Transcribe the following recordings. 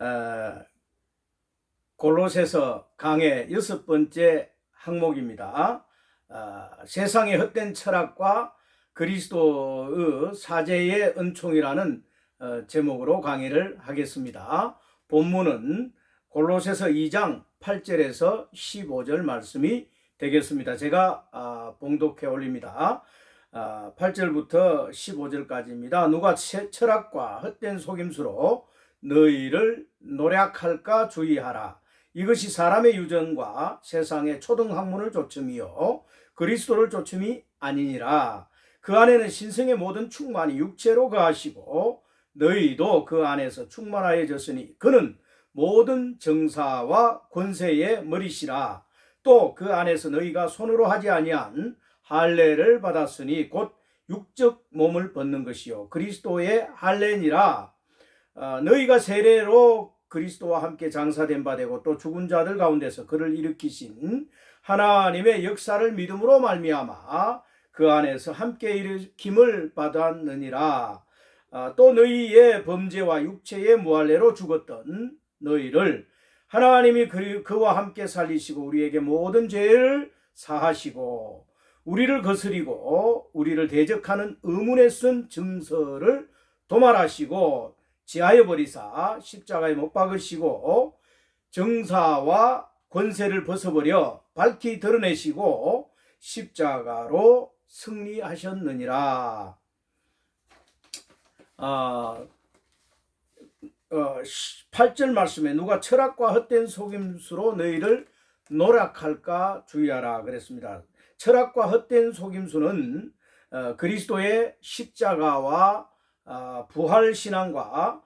어, 골로새서 강의 여섯 번째 항목입니다. 어, 세상의 헛된 철학과 그리스도의 사제의 은총이라는 어, 제목으로 강의를 하겠습니다. 본문은 골로새서 2장 8절에서 15절 말씀이 되겠습니다. 제가 아, 봉독해 올립니다. 아, 8절부터 15절까지입니다. 누가 채- 철학과 헛된 속임수로 너희를 노략할까 주의하라. 이것이 사람의 유전과 세상의 초등학문을 조춤이요 그리스도를 조춤이 아니니라. 그 안에는 신성의 모든 충만이 육체로 거하시고 너희도 그 안에서 충만하여졌으니 그는 모든 정사와 권세의 머리시라. 또 그 안에서 너희가 손으로 하지 아니한 할례를 받았으니 곧 육적 몸을 벗는 것이요 그리스도의 할례니라. 어, 너희가 세례로 그리스도와 함께 장사된 바 되고 또 죽은 자들 가운데서 그를 일으키신 하나님의 역사를 믿음으로 말미암아 그 안에서 함께 일으킴을 받았느니라. 아, 또 너희의 범죄와 육체의 무할례로 죽었던 너희를 하나님이 그, 그와 함께 살리시고 우리에게 모든 죄를 사하시고 우리를 거스리고 우리를 대적하는 의문에 쓴 증서를 도말하시고 지하여 버리사 십자가에 못 박으시고 정사와 권세를 벗어버려 밝히 드러내시고 십자가로 승리하셨느니라. 아, 어, 8절 말씀에 누가 철학과 헛된 속임수로 너희를 노락할까 주의하라 그랬습니다. 철학과 헛된 속임수는 어, 그리스도의 십자가와 아, 부활 신앙과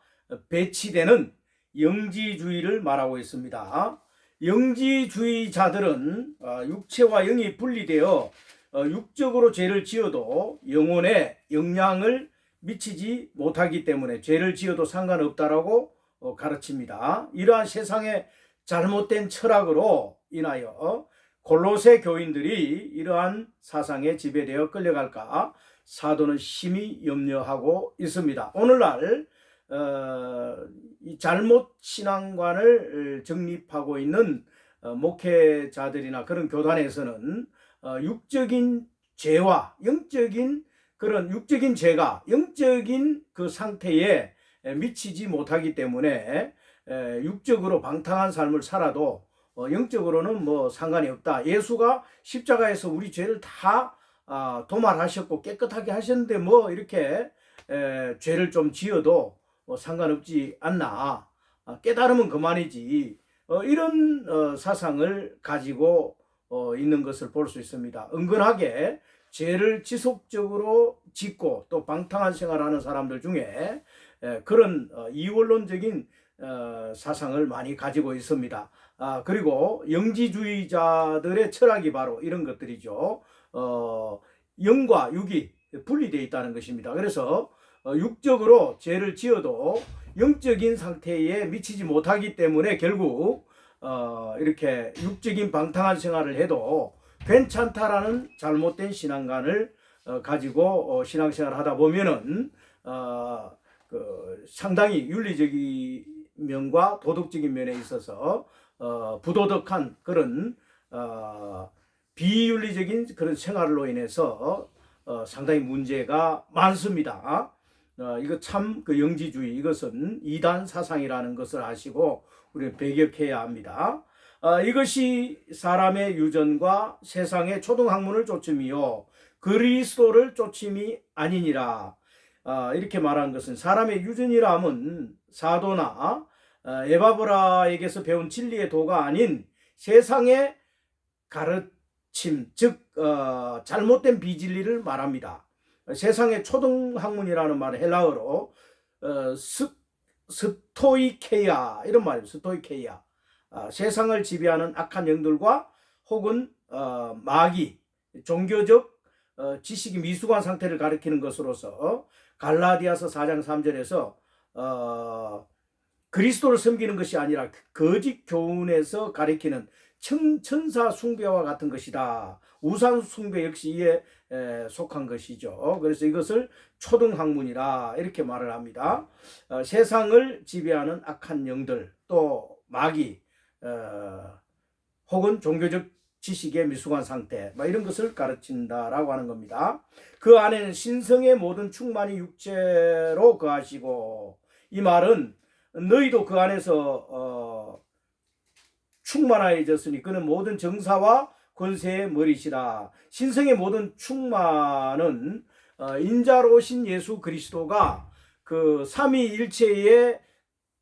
배치되는 영지주의를 말하고 있습니다. 영지주의자들은 어, 육체와 영이 분리되어 어, 육적으로 죄를 지어도 영혼에 영향을 미치지 못하기 때문에 죄를 지어도 상관없다라고 어, 가르칩니다. 이러한 세상의 잘못된 철학으로 인하여 골로새 교인들이 이러한 사상에 지배되어 끌려갈까 사도는 심히 염려하고 있습니다. 오늘날 어, 이 잘못 신앙관을 정립하고 있는 어, 목회자들이나 그런 교단에서는 어, 육적인 죄와 영적인 그런 육적인 죄가 영적인 그 상태에 에, 미치지 못하기 때문에 에, 육적으로 방탕한 삶을 살아도 어, 영적으로는 뭐 상관이 없다. 예수가 십자가에서 우리 죄를 다 아, 도말하셨고 깨끗하게 하셨는데 뭐 이렇게 에, 죄를 좀 지어도 뭐 상관없지 않나. 아, 깨달으면 그만이지. 어, 이런 어, 사상을 가지고 어, 있는 것을 볼 수 있습니다. 은근하게 죄를 지속적으로 짓고 또 방탕한 생활하는 사람들 중에 에, 그런 어, 이원론적인 어, 사상을 많이 가지고 있습니다. 아, 그리고 영지주의자들의 철학이 바로 이런 것들이죠. 어, 영과 육이 분리되어 있다는 것입니다. 그래서 어, 육적으로 죄를 지어도 영적인 상태에 미치지 못하기 때문에 결국 어, 이렇게 육적인 방탕한 생활을 해도 괜찮다라는 잘못된 신앙관을 어, 가지고 어, 신앙생활을 하다 보면은 어, 그 상당히 윤리적인 면과 도덕적인 면에 있어서 어, 부도덕한 그런 어, 비윤리적인 그런 생활로 인해서 어, 상당히 문제가 많습니다. 어, 이거 참 그 영지주의 이것은 이단 사상이라는 것을 아시고 우리는 배격해야 합니다. 어, 이것이 사람의 유전과 세상의 초등학문을 쫓음이요 그리스도를 쫓음이 아니니라. 어, 이렇게 말한 것은 사람의 유전이라면 사도나 어, 에바브라에게서 배운 진리의 도가 아닌 세상의 가르 침, 즉 어, 잘못된 비진리를 말합니다. 세상의 초등학문이라는 말은 헬라어로 어, 스, 스토이케야 이런 말이에요. 스토이케야. 아, 세상을 지배하는 악한 영들과 혹은 어, 마귀, 종교적 어, 지식이 미숙한 상태를 가리키는 것으로서 갈라디아서 4장 3절에서 어, 그리스도를 섬기는 것이 아니라 거짓 교훈에서 가리키는 천, 천사 숭배와 같은 것이다. 우상 숭배 역시 이에 에, 속한 것이죠. 그래서 이것을 초등학문이라 이렇게 말을 합니다. 어, 세상을 지배하는 악한 영들 또 마귀 어, 혹은 종교적 지식의 미숙한 상태 뭐 이런 것을 가르친다라고 하는 겁니다. 그 안에는 신성의 모든 충만이 육체로 거하시고 이 말은 너희도 그 안에서 어, 충만하여졌으니 그는 모든 정사와 권세의 머리시라. 신성의 모든 충만은 어, 인자로신 예수 그리스도가 그 삼위일체의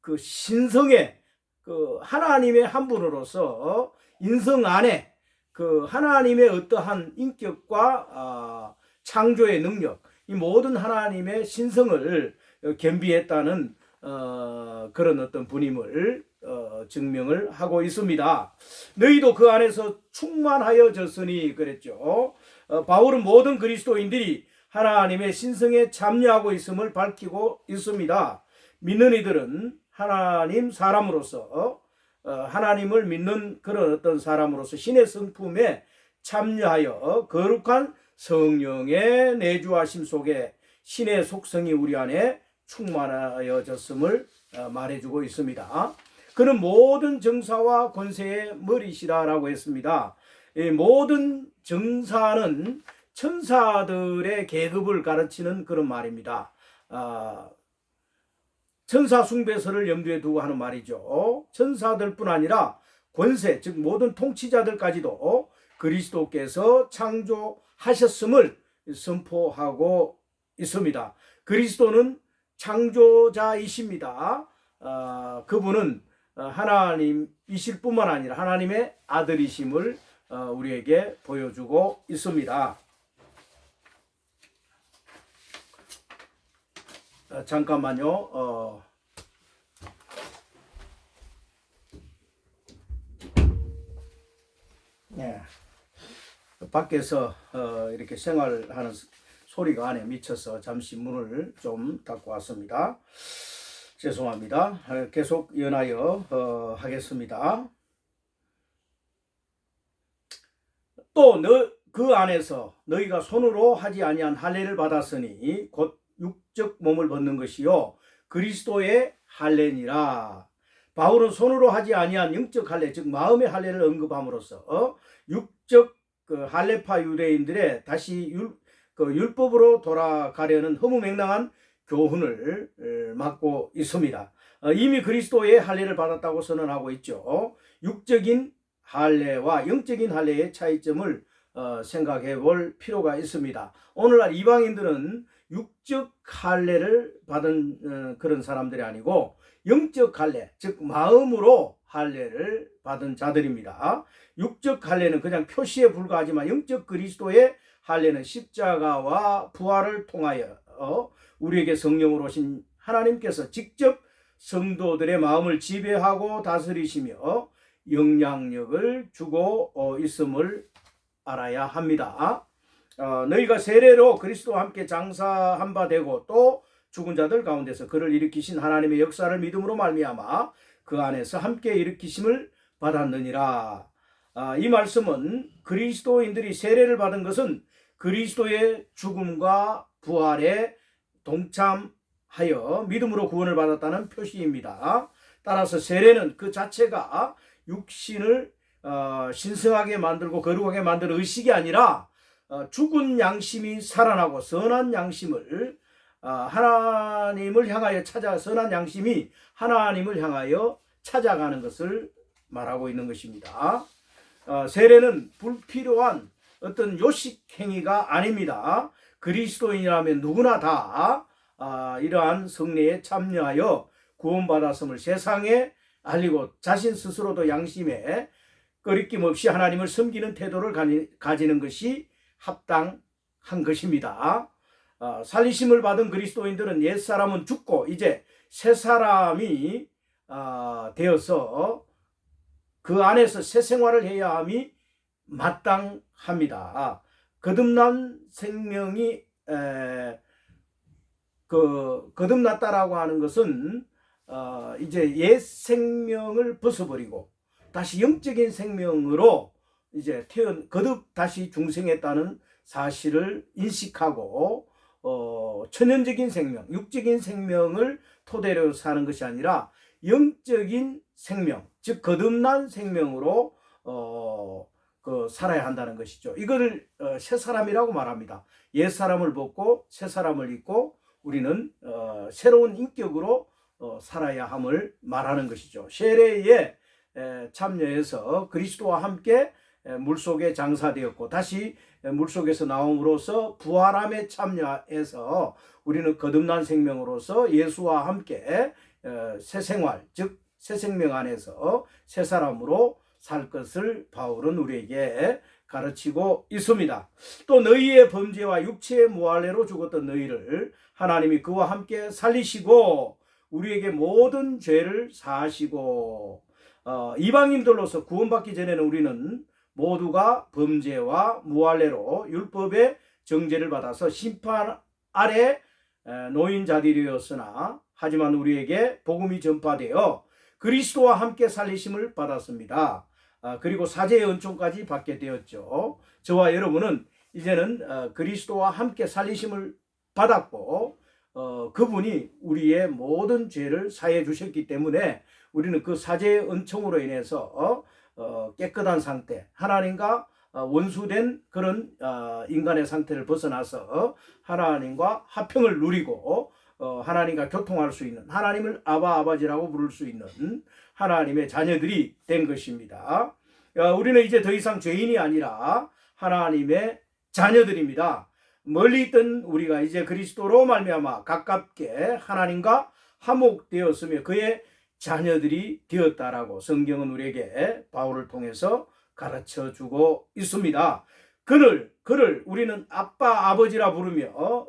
그 신성의 그 하나님의 한 분으로서 인성 안에 그 하나님의 어떠한 인격과 아, 창조의 능력 이 모든 하나님의 신성을 겸비했다는 어, 그런 어떤 분임을 어, 증명을 하고 있습니다. 너희도 그 안에서 충만하여졌으니 그랬죠. 어, 바울은 모든 그리스도인들이 하나님의 신성에 참여하고 있음을 밝히고 있습니다. 믿는 이들은 하나님 사람으로서 어, 하나님을 믿는 그런 어떤 사람으로서 신의 성품에 참여하여 거룩한 성령의 내주하심 속에 신의 속성이 우리 안에 충만하여졌음을 어, 말해주고 있습니다. 그는 모든 정사와 권세의 머리시라라고 했습니다. 이 모든 정사는 천사들의 계급을 가르치는 그런 말입니다. 아, 천사 숭배설을 염두에 두고 하는 말이죠. 천사들뿐 아니라 권세, 즉 모든 통치자들까지도 그리스도께서 창조하셨음을 선포하고 있습니다. 그리스도는 창조자이십니다. 어, 그분은 하나님이실 뿐만 아니라 하나님의 아들이심을 어, 우리에게 보여주고 있습니다. 어, 잠깐만요. 어. 네. 밖에서 어, 이렇게 생활하는 소리가 안에 미쳐서 잠시 문을 좀 닫고 왔습니다. 죄송합니다. 어, 계속 연하여 어, 하겠습니다. 또그 안에서 너희가 손으로 하지 아니한 할례를 받았으니 곧 육적 몸을 벗는 것이요 그리스도의 할례니라. 바울은 손으로 하지 아니한 영적 할례, 즉 마음의 할례를 언급함으로써 어? 육적 그 할례파 유대인들의 다시 율, 그 율법으로 돌아가려는 허무맹랑한 교훈을 맡고 있습니다. 어, 이미 그리스도의 할례를 받았다고 선언하고 있죠. 육적인 할례와 영적인 할례의 차이점을 어, 생각해 볼 필요가 있습니다. 오늘날 이방인들은 육적 할례를 받은 어, 그런 사람들이 아니고 영적 할례, 즉 마음으로 할례를 받은 자들입니다. 육적 할례는 그냥 표시에 불과하지만 영적 그리스도의 할례는 십자가와 부활을 통하여 우리에게 성령으로 오신 하나님께서 직접 성도들의 마음을 지배하고 다스리시며 영향력을 주고 어, 있음을 알아야 합니다. 어, 너희가 세례로 그리스도와 함께 장사한 바 되고 또 죽은 자들 가운데서 그를 일으키신 하나님의 역사를 믿음으로 말미암아 그 안에서 함께 일으키심을 받았느니라. 아, 이 말씀은 그리스도인들이 세례를 받은 것은 그리스도의 죽음과 부활에 동참하여 믿음으로 구원을 받았다는 표시입니다. 따라서 세례는 그 자체가 육신을 어, 신성하게 만들고 거룩하게 만드는 의식이 아니라 어, 죽은 양심이 살아나고 선한 양심을 어, 하나님을 향하여 찾아 선한 양심이 하나님을 향하여 찾아가는 것을 말하고 있는 것입니다. 어, 세례는 불필요한 어떤 요식 행위가 아닙니다. 그리스도인이라면 누구나 다 아, 이러한 성례에 참여하여 구원받았음을 세상에 알리고 자신 스스로도 양심에 꺼리낌 없이 하나님을 섬기는 태도를 가지는 것이 합당한 것입니다. 어, 살리심을 받은 그리스도인들은 옛 사람은 죽고 이제 새 사람이 어, 되어서 그 안에서 새 생활을 해야 함이 마땅합니다. 거듭난 생명이 에, 그 거듭났다라고 하는 것은 어, 이제 옛 생명을 벗어버리고 다시 영적인 생명으로 이제 태어 거듭 다시 중생했다는 사실을 인식하고 어, 천연적인 생명, 육적인 생명을 토대로 사는 것이 아니라 영적인 생명, 즉 거듭난 생명으로 어, 그 살아야 한다는 것이죠. 이거를 어, 새 사람이라고 말합니다. 옛 사람을 벗고 새 사람을 입고 우리는 어, 새로운 인격으로 어, 살아야 함을 말하는 것이죠. 세례에 에, 참여해서 그리스도와 함께 에, 물속에 장사되었고 다시 에, 물속에서 나옴으로써 부활함에 참여해서 우리는 거듭난 생명으로서 예수와 함께 에, 새 생활 즉 새 생명 안에서 새 사람으로 살 것을 바울은 우리에게 가르치고 있습니다. 또 너희의 범죄와 육체의 무할례로 죽었던 너희를 하나님이 그와 함께 살리시고 우리에게 모든 죄를 사하시고 어, 이방인들로서 구원받기 전에는 우리는 모두가 범죄와 무할례로 율법의 정죄를 받아서 심판 아래 에, 노인 자들이었으나 하지만 우리에게 복음이 전파되어 그리스도와 함께 살리심을 받았습니다. 아, 그리고 사제의 은총까지 받게 되었죠. 저와 여러분은 이제는 어, 그리스도와 함께 살리심을 받았고 어, 그분이 우리의 모든 죄를 사해 주셨기 때문에 우리는 그 사제의 은총으로 인해서 어, 어, 깨끗한 상태, 하나님과 어, 원수된 그런 어, 인간의 상태를 벗어나서 하나님과 화평을 누리고 어, 하나님과 교통할 수 있는 하나님을 아바 아바지라고 부를 수 있는 하나님의 자녀들이 된 것입니다. 어, 우리는 이제 더 이상 죄인이 아니라 하나님의 자녀들입니다. 멀리 있던 우리가 이제 그리스도로 말미암아 가깝게 하나님과 화목되었으며 그의 자녀들이 되었다라고 성경은 우리에게 바울을 통해서 가르쳐 주고 있습니다. 그를 그를 우리는 아빠 아버지라 부르며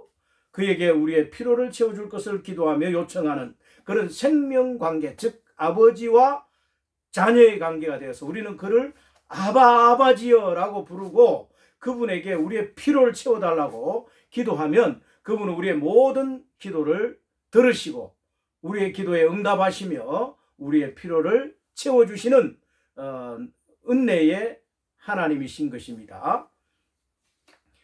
그에게 우리의 피로를 채워줄 것을 기도하며 요청하는 그런 생명 관계, 즉 아버지와 자녀의 관계가 되어서 우리는 그를 아바 아바지여라고 부르고 그분에게 우리의 피로를 채워달라고 기도하면 그분은 우리의 모든 기도를 들으시고 우리의 기도에 응답하시며 우리의 피로를 채워주시는 어, 은혜의 하나님이신 것입니다.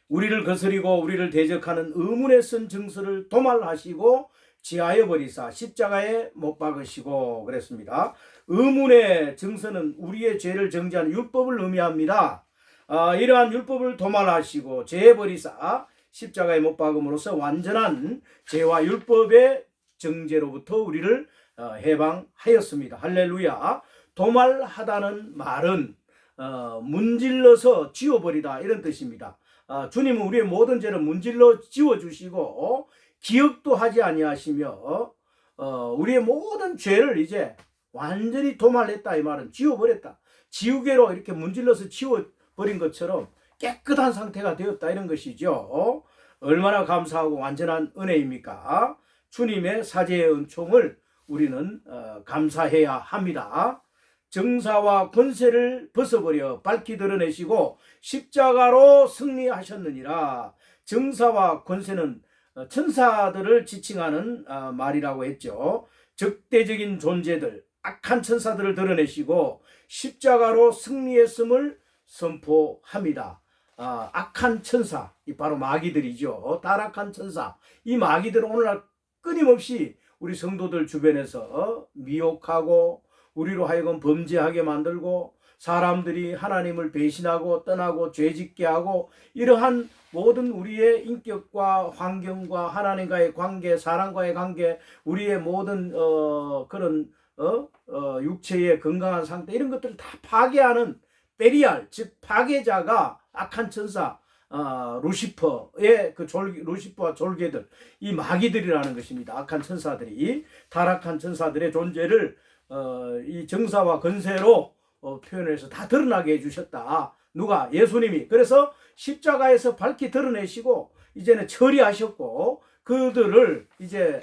우리를 거스리고 우리를 대적하는 의문에 쓴 증서를 도말하시고 지하여 버리사 십자가에 못 박으시고 그랬습니다. 의문의 증서는 우리의 죄를 정지하는 율법을 의미합니다. 아, 이러한 율법을 도말하시고 죄 버리사 십자가에 못 박음으로써 완전한 죄와 율법의 정죄로부터 우리를 어, 해방하였습니다. 할렐루야. 도말하다는 말은 어, 문질러서 지워버리다 이런 뜻입니다. 아, 주님은 우리의 모든 죄를 문질러 지워주시고 기억도 하지 아니하시며 어, 우리의 모든 죄를 이제 완전히 도말했다 이 말은 지워버렸다. 지우개로 이렇게 문질러서 지워버린 것처럼 깨끗한 상태가 되었다 이런 것이죠. 어? 얼마나 감사하고 완전한 은혜입니까? 주님의 사제의 은총을 우리는 어, 감사해야 합니다. 정사와 권세를 벗어버려 밝히 드러내시고 십자가로 승리하셨느니라. 정사와 권세는 어, 천사들을 지칭하는 어, 말이라고 했죠. 적대적인 존재들, 악한 천사들을 드러내시고 십자가로 승리했음을 선포합니다. 아, 악한 천사, 이 바로 마귀들이죠. 타락한 천사. 이 마귀들은 오늘날 끊임없이 우리 성도들 주변에서 미혹하고 우리로 하여금 범죄하게 만들고 사람들이 하나님을 배신하고 떠나고 죄짓게 하고 이러한 모든 우리의 인격과 환경과 하나님과의 관계, 사람과의 관계, 우리의 모든 어, 그런 어, 어, 육체의 건강한 상태 이런 것들을 다 파괴하는 베리알 즉 파괴자가 악한 천사 어, 루시퍼의 그 졸, 루시퍼와 졸개들 이 마귀들이라는 것입니다. 악한 천사들이 타락한 천사들의 존재를 어, 이 정사와 건세로 어, 표현해서 다 드러나게 해주셨다. 누가? 예수님이. 그래서 십자가에서 밝히 드러내시고 이제는 처리하셨고 그들을 이제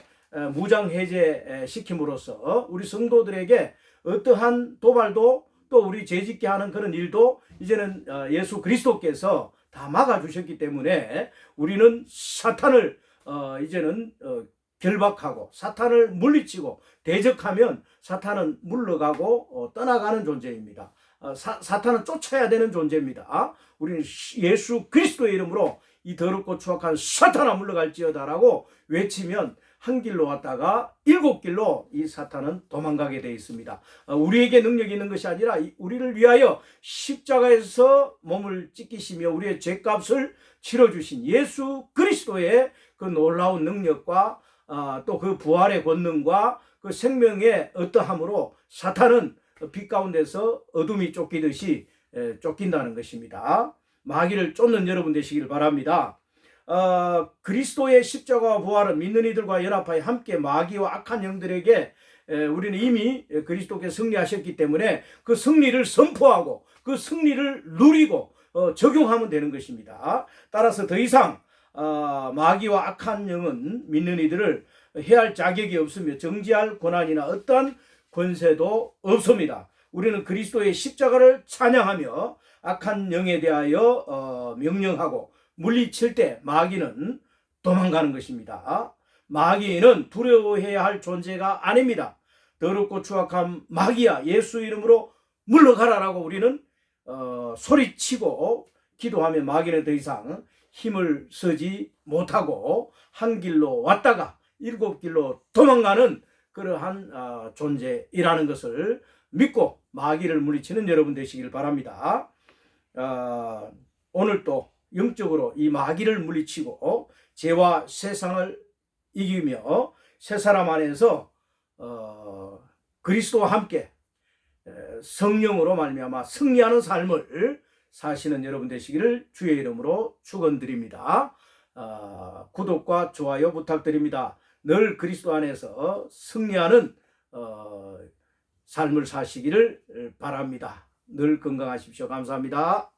무장 해제 시킴으로써 우리 성도들에게 어떠한 도발도 또 우리 죄짓게 하는 그런 일도 이제는 어, 예수 그리스도께서 다 막아 주셨기 때문에 우리는 사탄을 어, 이제는 어, 결박하고 사탄을 물리치고 대적하면 사탄은 물러가고 어, 떠나가는 존재입니다. 어, 사, 사탄은 쫓아야 되는 존재입니다. 우리는 시- 예수 그리스도의 이름으로 이 더럽고 추악한 사탄아 물러갈지어다라고 외치면 한 길로 왔다가 일곱 길로 이 사탄은 도망가게 되어 있습니다. 어, 우리에게 능력이 있는 것이 아니라 이- 우리를 위하여 십자가에서 몸을 찢기시며 우리의 죄값을 치러주신 예수 그리스도의 그 놀라운 능력과 아, 또그 부활의 권능과 그 생명의 어떠함으로 사탄은 빛 가운데서 어둠이 쫓기듯이 에, 쫓긴다는 것입니다. 마귀를 쫓는 여러분 되시길 바랍니다. 어, 그리스도의 십자가와 부활은 믿는 이들과 연합하여 함께 마귀와 악한 영들에게 에, 우리는 이미 그리스도께 승리하셨기 때문에 그 승리를 선포하고 그 승리를 누리고 어, 적용하면 되는 것입니다. 따라서 더 이상 어, 마귀와 악한 영은 믿는 이들을 해할 자격이 없으며 정지할 권한이나 어떠한 권세도 없습니다. 우리는 그리스도의 십자가를 찬양하며 악한 영에 대하여 어, 명령하고 물리칠 때 마귀는 도망가는 것입니다. 마귀는 두려워해야 할 존재가 아닙니다. 더럽고 추악한 마귀야 예수 이름으로 물러가라라고 우리는 어, 소리치고 기도하면 마귀는 더 이상 힘을 쓰지 못하고 한 길로 왔다가 일곱 길로 도망가는 그러한 어, 존재이라는 것을 믿고 마귀를 물리치는 여러분 되시길 바랍니다. 어, 오늘 또 영적으로 이 마귀를 물리치고 죄와 세상을 이기며 새 사람 안에서 어, 그리스도와 함께 에, 성령으로 말미암아 승리하는 삶을 사시는 여러분 되시기를 주의 이름으로 축원드립니다. 어, 구독과 좋아요 부탁드립니다. 늘 그리스도 안에서 승리하는 어, 삶을 사시기를 바랍니다. 늘 건강하십시오. 감사합니다.